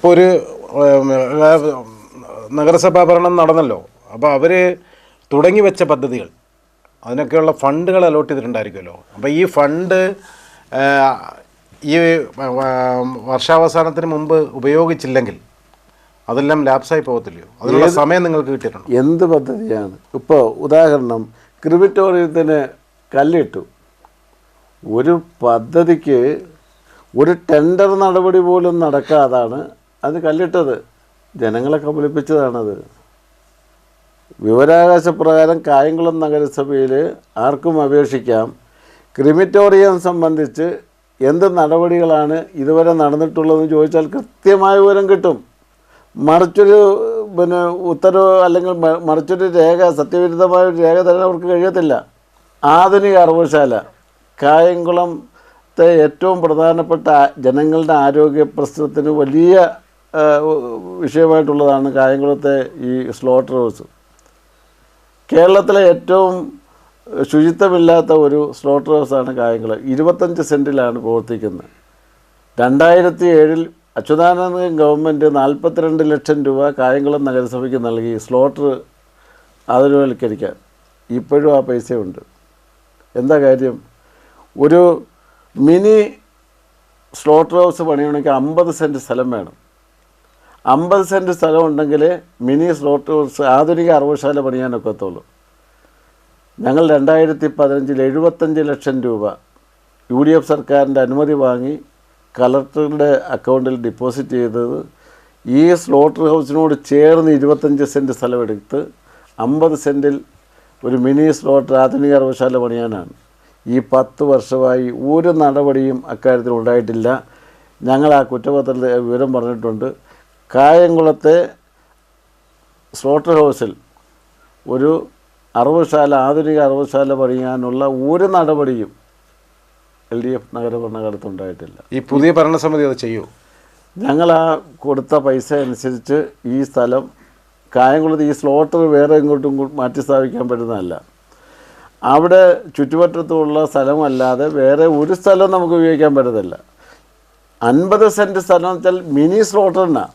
ഇപ്പോൾ ഒരു നഗരസഭാ ഭരണം നടന്നല്ലോ. അപ്പോൾ അവർ തുടങ്ങി വെച്ച പദ്ധതികൾ അതിനൊക്കെയുള്ള ഫണ്ടുകൾ അലോട്ട് ചെയ്തിട്ടുണ്ടായിരിക്കുമല്ലോ. അപ്പോൾ ഈ ഫണ്ട് ഈ വർഷാവസാനത്തിന് മുമ്പ് ഉപയോഗിച്ചില്ലെങ്കിൽ അതെല്ലാം ലാപ്സായി പോകത്തില്ലയോ? അതിനുള്ള സമയം നിങ്ങൾക്ക് കിട്ടിയിട്ടുണ്ട്? എന്ത് പദ്ധതിയാണ്? ഇപ്പോൾ ഉദാഹരണം ക്രിമിറ്റോറിയത്തിന് കല്ലിട്ടു. ഒരു പദ്ധതിക്ക് ഒരു ടെൻഡർ നടപടി പോലും നടക്കാതാണ് അത് കല്ലിട്ടത്. ജനങ്ങളെ കബളിപ്പിച്ചതാണത് വിവരാകാശ പ്രകാരം കായംകുളം നഗരസഭയിൽ ആർക്കും അപേക്ഷിക്കാം. ക്രിമിറ്റോറിയം സംബന്ധിച്ച് എന്ത് നടപടികളാണ് ഇതുവരെ നടന്നിട്ടുള്ളതെന്ന് ചോദിച്ചാൽ കൃത്യമായ വിവരം കിട്ടും. മറിച്ചൊരു പിന്നെ ഉത്തരവ് അല്ലെങ്കിൽ മറിച്ചൊരു രേഖ സത്യവിരുദ്ധമായ ഒരു രേഖ തരാൻ അവർക്ക് കഴിയത്തില്ല. ആധുനിക അറവുശാല. കായംകുളത്തെ ഏറ്റവും പ്രധാനപ്പെട്ട ജനങ്ങളുടെ ആരോഗ്യ പ്രശ്നത്തിന് വലിയ വിഷയമായിട്ടുള്ളതാണ് കായംകുളത്തെ ഈ സ്ലോട്ടർ ഹൗസ് കേരളത്തിലെ ഏറ്റവും ശുചിത്വമില്ലാത്ത ഒരു സ്ലോട്ടർ ഹൗസാണ് കായംകുളം. ഇരുപത്തഞ്ച് സെന്റിലാണ് പ്രവർത്തിക്കുന്നത്. രണ്ടായിരത്തി ഏഴിൽ അച്യുതാനന്ദൻ ഗവൺമെന്റ് നാൽപ്പത്തിരണ്ട് ലക്ഷം രൂപ കായംകുളം നഗരസഭയ്ക്ക് നൽകി. സ്ലോട്ടർ ആധുനികവൽക്കരിക്കാൻ ഇപ്പോഴും ആ പൈസയുണ്ട്. എന്താ കാര്യം? ഒരു മിനി സ്ലോട്ടർ ഹൗസ് പണിയണമെങ്കിൽ അമ്പത് സെന്റ് സ്ഥലം വേണം. അമ്പത് സെന്റ് സ്ഥലം ഉണ്ടെങ്കിൽ മിനി സ്ലോട്ട് ഹൗസ് ആധുനിക അറവുശാല പണിയാനൊക്കത്തുള്ളൂ. ഞങ്ങൾ രണ്ടായിരത്തി പതിനഞ്ചിൽ എഴുപത്തഞ്ച് ലക്ഷം രൂപ യു ഡി എഫ് സർക്കാരിന്റെ അനുമതി വാങ്ങി കളക്ടറുടെ അക്കൗണ്ടിൽ ഡിപ്പോസിറ്റ് ചെയ്തത്. ഈ സ്ലോട്ടർ ഹൗസിനോട് ചേർന്ന് ഇരുപത്തഞ്ച് സെന്റ് സ്ഥലമെടുത്ത് അമ്പത് സെന്റിൽ ഒരു മിനി സ്ലോട്ടർ ആധുനിക അറവശാല പണിയാനാണ്. ഈ പത്ത് വർഷമായി ഒരു നടപടിയും അക്കാര്യത്തിൽ ഉണ്ടായിട്ടില്ല. ഞങ്ങൾ ആ കുറ്റപത്രത്തിൽ വിവരം പറഞ്ഞിട്ടുണ്ട്. കായംകുളത്തെ സ്ലോട്ടർ ഹൗസിൽ ഒരു അറവുശാല ആധുനിക അറവുശാല പണിയാനുള്ള ഒരു നടപടിയും എൽ ഡി എഫ് നഗരഭരണകാലത്തുണ്ടായിട്ടില്ല ഈ പുതിയ ഭരണസമിതി അത് ചെയ്യൂ. ഞങ്ങൾ ആ കൊടുത്ത പൈസ അനുസരിച്ച് ഈ സ്ഥലം കായംകുളത്ത് ഈ സ്ലോട്ടർ വേറെ ഇങ്ങോട്ടും മാറ്റി സ്ഥാപിക്കാൻ പറ്റുന്നതല്ല. അവിടെ ചുറ്റുപറ്റത്തുള്ള സ്ഥലമല്ലാതെ വേറെ ഒരു സ്ഥലം നമുക്ക് ഉപയോഗിക്കാൻ പറ്റത്തില്ല. അൻപത് സെന്റ് സ്ഥലം വെച്ചാൽ മിനി സ്ലോട്ടറിനാണ്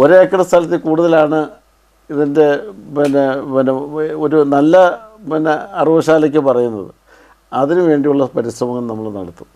ഒരേക്കർ സ്ഥലത്തിൽ കൂടുതലാണ് ഇതിന്റെ പിന്നെ പിന്നെ ഒരു നല്ല പിന്നെ അറവുശാലയ്ക്ക് പറയുന്നത്. അതിനു വേണ്ടിയുള്ള പരിശ്രമങ്ങൾ നമ്മൾ നടത്തും.